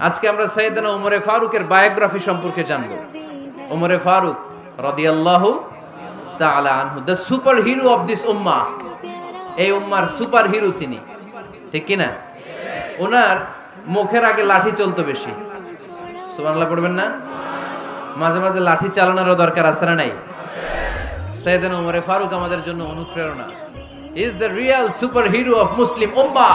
আজকে আমরা সৈয়দনা উমরে ফারুকের বায়োগ্রাফি সম্পর্কে জানব। উমরে ফারুক রাদিয়াল্লাহু তাআলা আনহু the super hero of this উম্মাহ। এই উম্মার সুপার হিরো তিনি। ঠিক কি না? ওনার মুখের আগে লাঠি চলতো বেশি। সুবহানাল্লাহ পড়বেন না? মাঝে মাঝে লাঠি চালানোরও দরকার আছে না নাই? সৈয়দনা উমরে ফারুক আমাদের জন্য অনুপ্রেরণা। Is the real superhero of Muslim উম্মাহ।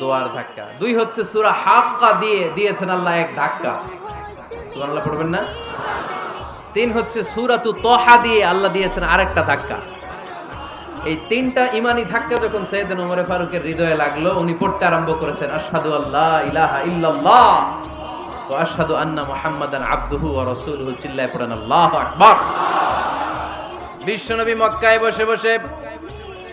দোয়ার ধাক্কা। দুই হচ্ছে সুরা হাক্কা দিয়ে দিয়েছেন আল্লাহ এক ধাক্কা। সুবহানাল্লাহ পড়বেন না? তিন হচ্ছে সুরাতু তোহা দিয়ে আল্লাহ দিয়েছেন আরেকটা ধাক্কা। এই তিনটা ইমানি ধাক্কা যখন সৈয়দ ওমরে ফারুকের হৃদয়ে লাগল, উনি পড়তে আরম্ভ করেছেন, আশহাদু আল্লাহ ইলাহা ইল্লাল্লাহ ওয়া আশহাদু আন্না মুহাম্মাদান আবদুহু ওয়া রাসূলুহু চিল্লায় পড়েন, আল্লাহু আকবার। বিশ্বনবী মক্কায় বসে বসে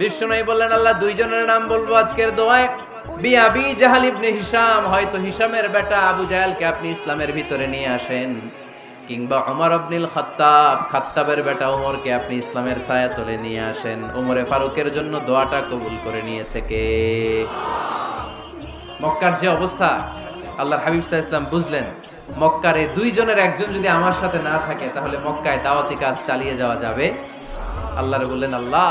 বিশ্বনবী বললেন, আল্লাহ, দুইজনের নাম বলব আজকের দোয়ায় বিয়াবি জাহাল ইবনে হিশাম, হয়তো হিশামের বেটা আবু জাহালকে আপনি ইসলামের ভিতরে নিয়ে আসেন। কিংবা ওমর আব্দুল খাত্তাব, খাত্তাবের বেটা ওমরকে আপনি ইসলামের ছায়া তুলে নিয়ে আসেন। ওমরে ফারুকের জন্য দোয়াটা কবুল করে নিয়েছে কে? মক্কার যে অবস্থা, আল্লাহর হাবিব সাহা ইসলাম বুঝলেন, মক্কার এই দুইজনের একজন যদি আমার সাথে না থাকে, তাহলে মক্কায় দাওয়াতি কাজ চালিয়ে যাওয়া যাবে? আল্লাহরে বললেন, আল্লাহ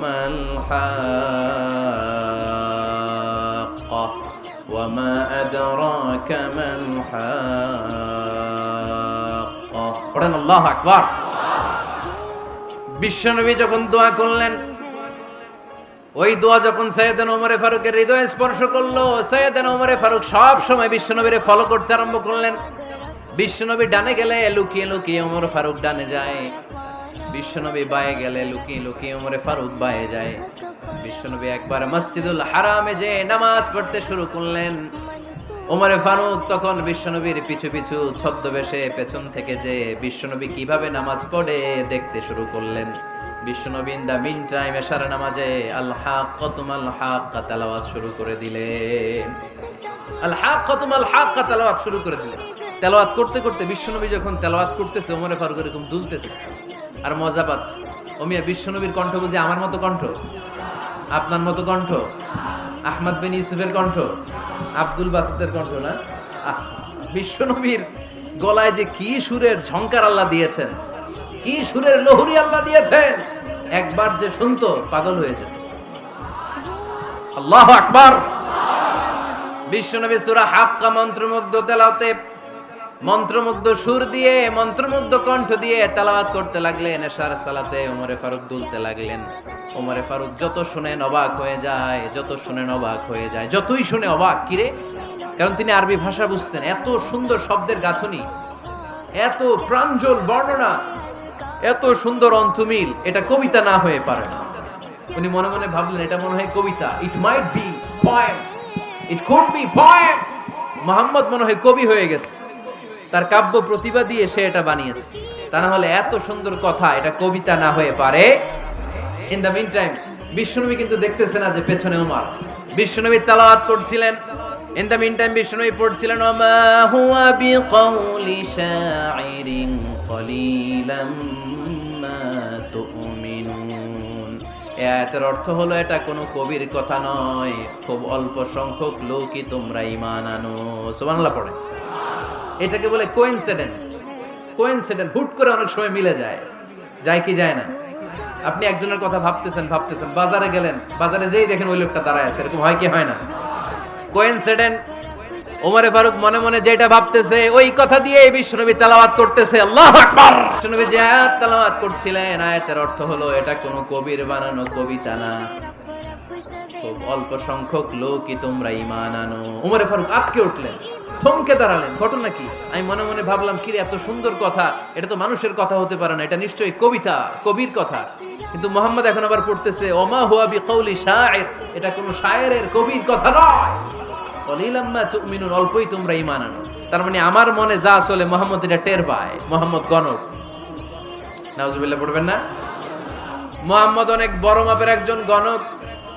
হাক্কা ওয়া মা আদরাকা মাল হাক্কা পড়েন, আল্লাহু আকবার। বিশ্বনবী যখন দোয়া করলেন, ওই দোয়া যখন সৈয়দান ওমরে ফারুকের হৃদয় স্পর্শ করল, সৈয়দান ওমরে ফারুক সব সময় বিশ্বনবীরে ফলো করতে আরম্ভ করলেন। বিশ্বনবী ডানে গেলে লুকিয়ে লুকিয়ে ওমর ফারুক ডানে যায়। বিশ্বনবী বায়ে গেলে লুকিয়ে লুকিয়ে ওমরে ফারুক বায়ে যায়। বিশ্বনবী একবার মসজিদুল হারামে যে নামাজ পড়তে শুরু করলেন। ওমরে ফারুক তখন বিশ্বনবীর পিছু পিছু ছদ্মবেশে পেছন থেকে যে বিশ্বনবী কীভাবে নামাজ পড়ে দেখতে শুরু করলেন। বিশ্বনবী দা মিন টাইম এশার নামাজে আল্লাহ কতুম আল্লাহ তেলাওয়াত শুরু করে দিলেন। আল্লাহ কতুম আল্লাহ তেলাওয়াত শুরু করে দিলেন। তেলাওয়াত করতে করতে বিশ্বনবী যখন তেলাওয়াত করতেছে ওমরে ফারুক এরকম দুলতেছে। আর মজা পাচ্ছে। ওমিয়া বিশ্বনবীর কণ্ঠ বুঝে আমার মতো কণ্ঠ? আপনার মতো কণ্ঠ? আহমদ বিন ইউসুফের কণ্ঠ? আব্দুল বাসুদের কণ্ঠ না? বিশ্বনবীর গলায় যে কি সুরের ঝংকার আল্লাহ দিয়েছেন, কি সুরের লহুরি আল্লাহ দিয়েছেন, একবার যে শুনতো পাগল হয়ে যেত। আল্লাহ আকবার। বিশ্বনবী সুরা হাক্কা মন্ত্রমুগ্ধ তেলাওতে মন্ত্রমুগ্ধ সুর দিয়ে, মন্ত্রমুগ্ধ কণ্ঠ দিয়ে তেলাওয়াত করতে লাগলেন, এশার সালাতে ওমরে ফারুক দুলতে লাগলেন। ওমরে ফারুক যত শুনেন অবাক হয়ে যায়, যত শুনেন অবাক হয়ে যায়, যতই শুনে অবাক কিরে কারণ তিনি আরবি ভাষা বুঝতেন, এত সুন্দর শব্দের গাঁথনি, এত প্রাঞ্জল বর্ণনা, এত সুন্দর অন্থমিল, এটা কবিতা না হয়ে পারে না। উনি মনে মনে ভাবলেন, এটা মনে হয় কবিতা it might be poem it could be poem Muhammad মনে হয় কবি হয়ে গেছে। তার কাব্য প্রতিভা দিয়ে সে এটা বানিয়েছে। তা না হলে এত সুন্দর কথা, এটা কবিতা না হয়ে পারে। ইন দ্য মিন টাইম বিশ্বনবী কিন্তু দেখতেছে না যে পেছনে উমার। বিশ্বনবী তালাওয়াত করছিলেন। ইন দ্য মিন টাইম বিশ্বনবী পড়ছিলেন, ওমা হুয়া বিকাউলি শাইরিন কলিলাম মা তুমিনুন। আয়াতের অর্থ হলো, এটা কোনো কবির কথা নয়। খুব অল্প সংখ্যক লোকই তোমরা ঈমান আনো। সুবহানাল্লাহ পড়ে। এটাকে বলে কোইনসিডেন্ট কোইনসিডেন্ট হুট করে অনেক সময় মিলে যায়। যায় কি যায় না? আপনি একজনের কথা ভাবতেছেন ভাবতেছেন, বাজারে গেলেন, বাজারে যেই দেখেন ওই লোকটা দাঁড়ায় আছে, এরকম হয় কি হয় না? কোইনসিডেন্ট ওমরে ফারুক মনে মনে যেটা ভাবতেছে, ওই কথা দিয়ে বিশ্বনবী তেলাওয়াত করতেছে, আল্লাহু আকবার! বিশ্বনবী যে আয়াত তেলাওয়াত করছিলেন, আয়াতের অর্থ হলো, এটা কোনো কবির বানানো কবিতা না। খুব অল্প সংখ্যক লোকই তোমরা ইমান আনো। উমরে ফারুক আটকে উঠলেন, থমকে দাঁড়ালেন। ঘটনা কি? আমি মনে মনে ভাবলাম কি এত সুন্দর কথা। এটা তো মানুষের কথা হতে পারে না। এটা নিশ্চয়ই কবিতা, কবির কথা। কিন্তু মোহাম্মদ এখন আবার পড়তেছে, ওমা হুয়া বিকৌলি শায়ের এটা কোনো শায়েরের কবির কথা নয়। অল্পই তোমরা ইমান আনো। তার মানে আমার মনে যা চলে, মোহাম্মদ এটা টের পায়। মোহাম্মদ গণক। নাউজুবিল্লাহ, পড়বেন না? মোহাম্মদ অনেক বড় মাপের একজন গণক।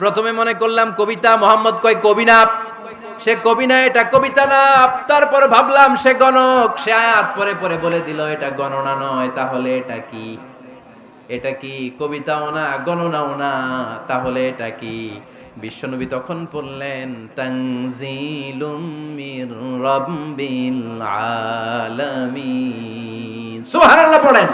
প্রথমে মনে করলাম কবিতা, মোহাম্মদ কয় কবি না সে কবি না এটা কবিতা না, তারপর ভাবলাম সে গণক। সে আয়াত পরে পরে বলে দিল, এটা গণনা নয়, তাহলে এটা কি? এটা কি কবিতাও না, গণনাও না, তাহলে এটা কি? বিশ্বনবী তখন পড়লেন তানজিলুম মির পড়েন।